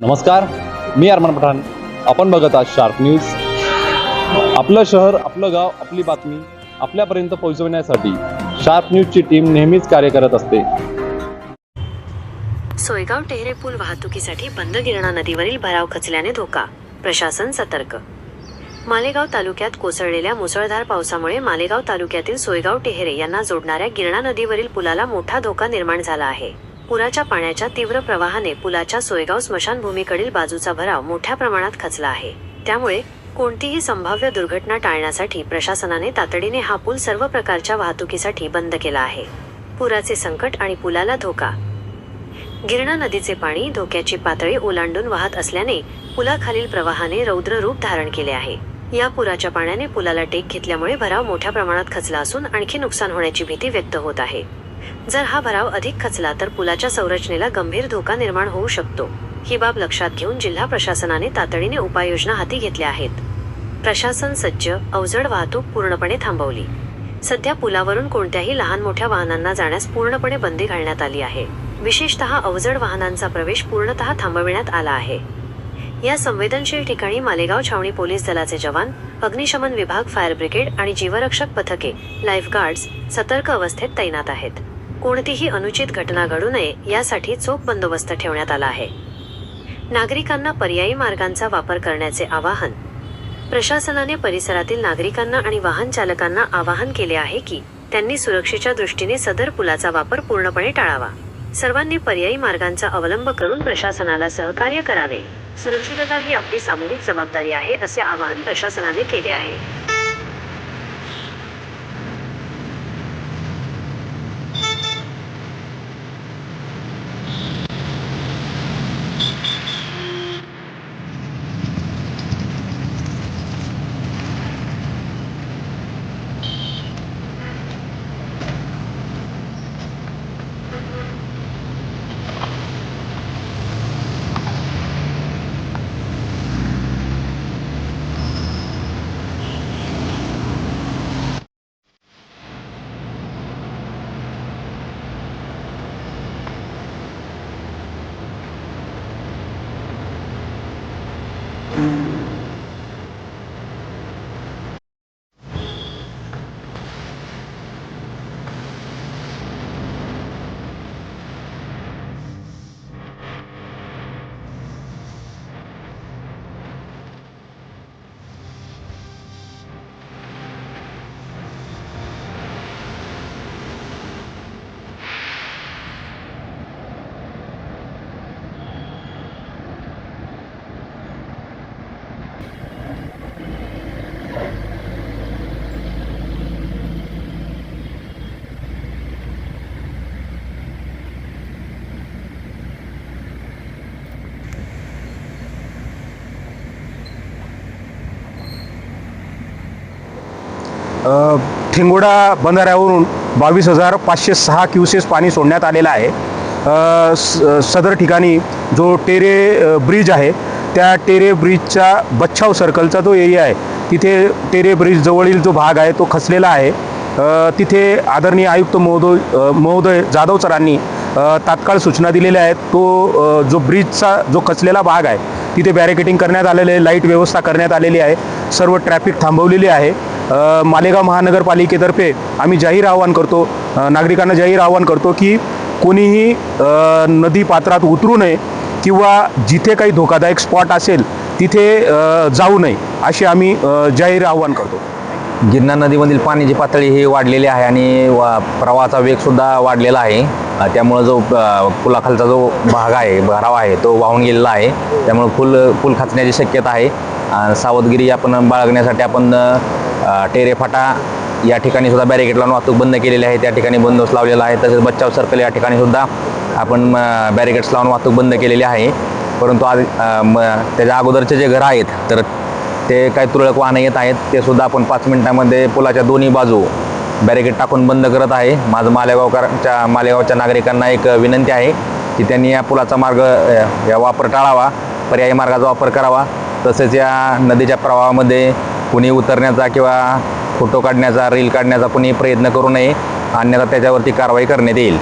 नमस्कार मी अरमान पठाण. आपण बघत आहात शार्प न्यूज आपलं शहर आपलं गाव आपली बातमी आपल्यापर्यंत पोहोचवण्यासाठी शार्प न्यूजची टीम नेहमीच कार्य करत असते. सोयगाव टेहरे पूल वाहतुकीसाठी बंद गिरणा नदीवरील भराव खचल्याने धोका प्रशासन सतर्क. मालेगाव तालुक्यात कोसळलेल्या मुसळधार पावसामुळे मालेगाव तालुक्यातील सोयगाव टेहरे यांना जोडणाऱ्या गिरणा नदीवरील पुलाला मोठा धोका निर्माण झाला आहे. पुराच्या पाण्याच्या तीव्र प्रवाहाने पुलाच्या सोयगाव स्मशानभूमीकडील बाजूचा भराव मोठ्या प्रमाणात खचला आहे. त्यामुळे कोणतीही संभाव्य दुर्घटना टाळण्यासाठी प्रशासनाने तातडीने हा पूल सर्व प्रकारच्या वाहतुकीसाठी बंद केला आहे. पुराचे संकट आणि पुलाला धोका. गिरणा नदीचे पाणी धोक्याची पातळी ओलांडून वाहत असल्याने पुलाखालील प्रवाहाने रौद्र रूप धारण केले आहे. या पुराच्या पाण्याने पुलाला टेक घेतल्यामुळे भराव मोठ्या प्रमाणात खचला असून आणखी नुकसान होण्याची भीती व्यक्त होत आहे. जर हा भराव अधिक खचला तर पुलाच्या संरचनेला गंभीर धोका निर्माण होऊ शकतो. ही बाब लक्षात घेऊन जिल्हा प्रशासनाने तातडीने उपाययोजना हाती घेतल्या आहेत. प्रशासन सज्ज अवजड वाहतूक पूर्णपणे थांबवली. सध्या पुलावरून कोणत्याही लहान मोठ्या वाहनांना जाण्यास पूर्णपणे बंदी घालण्यात आली आहे. विशेषतः अवजड वाहनांचा प्रवेश पूर्णतः थांबविण्यात आला आहे. या संवेदनशील ठिकाणी मालेगाव छावणी पोलीस दलाचे जवान अग्निशमन विभाग फायर ब्रिगेड आणि जीवरक्षक पथके लाईफगार्ड्स सतर्क अवस्थेत तैनात आहेत. कोणतीही अनुचित घटना घडू नये यासाठी चोख बंदोबस्त ठेवण्यात आला आहे. नागरिकांना पर्यायी मार्गांचा वापर करण्याचे आवाहन. प्रशासनाने परिसरातील नागरिकांना आणि वाहन चालकांना आवाहन केले आहे की त्यांनी सुरक्षेच्या दृष्टीने सदर पुलाचा वापर पूर्णपणे टाळावा. सर्वांनी पर्यायी मार्गांचा अवलंब करून प्रशासनाला सहकार्य करावे. सुरक्षितता ही आपली सामूहिक जबाबदारी आहे असे आवाहन प्रशासनाने केले आहे. ठिंगोडा बंधाऱ्यावरून बावीस हजार पाचशे सहा क्युसेस पाणी सोडण्यात आलेलं आहे. स- सदर ठिकाणी जो टेरे ब्रिज आहे त्या टेरे ब्रिजचा बच्छाव सर्कलचा जो एरिया आहे तिथे टेरे ब्रिज जवळील जो भाग आहे तो खचलेला आहे. तिथे आदरणीय आयुक्त महोदय महोदय जाधव सरांनी तात्काळ सूचना दिलेल्या आहेत. तो जो ब्रिजचा जो खचलेला भाग आहे तिथे बॅरिकेटिंग करण्यात आलेले आहे लाइट व्यवस्था करण्यात आलेली आहे. सर्व ट्रॅफिक थांबवलेली आहे. मालेगाव महानगरपालिकेतर्फे आम्ही जाहीर आवाहन करतो नागरिकांना जाहीर आवाहन करतो की कोणीही नदी पात्रात उतरू नये किंवा जिथे काही धोकादायक स्पॉट असेल तिथे जाऊ नये असे आम्ही जाहीर आवाहन करतो. गिरणा नदीमधील पाण्याची पातळी ही वाढलेली आहे आणि वा प्रवाहाचा वेगसुद्धा वाढलेला आहे. त्यामुळं जो पुलाखालचा जो भाग आहे भराव आहे तो वाहून गेलेला आहे. त्यामुळं पूल पूल खाचण्याची शक्यता आहे. सावधगिरी आपण बाळगण्यासाठी आपण टेरेफाटा या ठिकाणी सुद्धा बॅरिकेड लावून वाहतूक बंद केलेली आहे. त्या ठिकाणी बंदोबस्त लावलेला आहे. तसेच बच्चाव सर्कल या ठिकाणी सुद्धा आपण बॅरिकेड्स लावून वाहतूक बंद केलेली आहे. परंतु आज त्याच्या अगोदरचे जे घरं आहेत तर ते काही तुरळक वाहनं येत आहेत. ते सुद्धा आपण पाच मिनिटामध्ये पुलाच्या दोन्ही बाजू बॅरिकेड टाकून बंद करत आहे. माझं मालेगावकरांच्या मालेगावच्या नागरिकांना एक विनंती आहे की त्यांनी या पुलाचा मार्ग या वापर टाळावा. पर्यायी मार्गाचा वापर करावा. तसेच या नदीच्या प्रवाहामध्ये कुणी उतरण्याचा किंवा फोटो काढण्याचा रील काढण्याचा कुणी प्रयत्न करू नये. अन्यथा त्याच्यावरती कारवाई करण्यात येईल.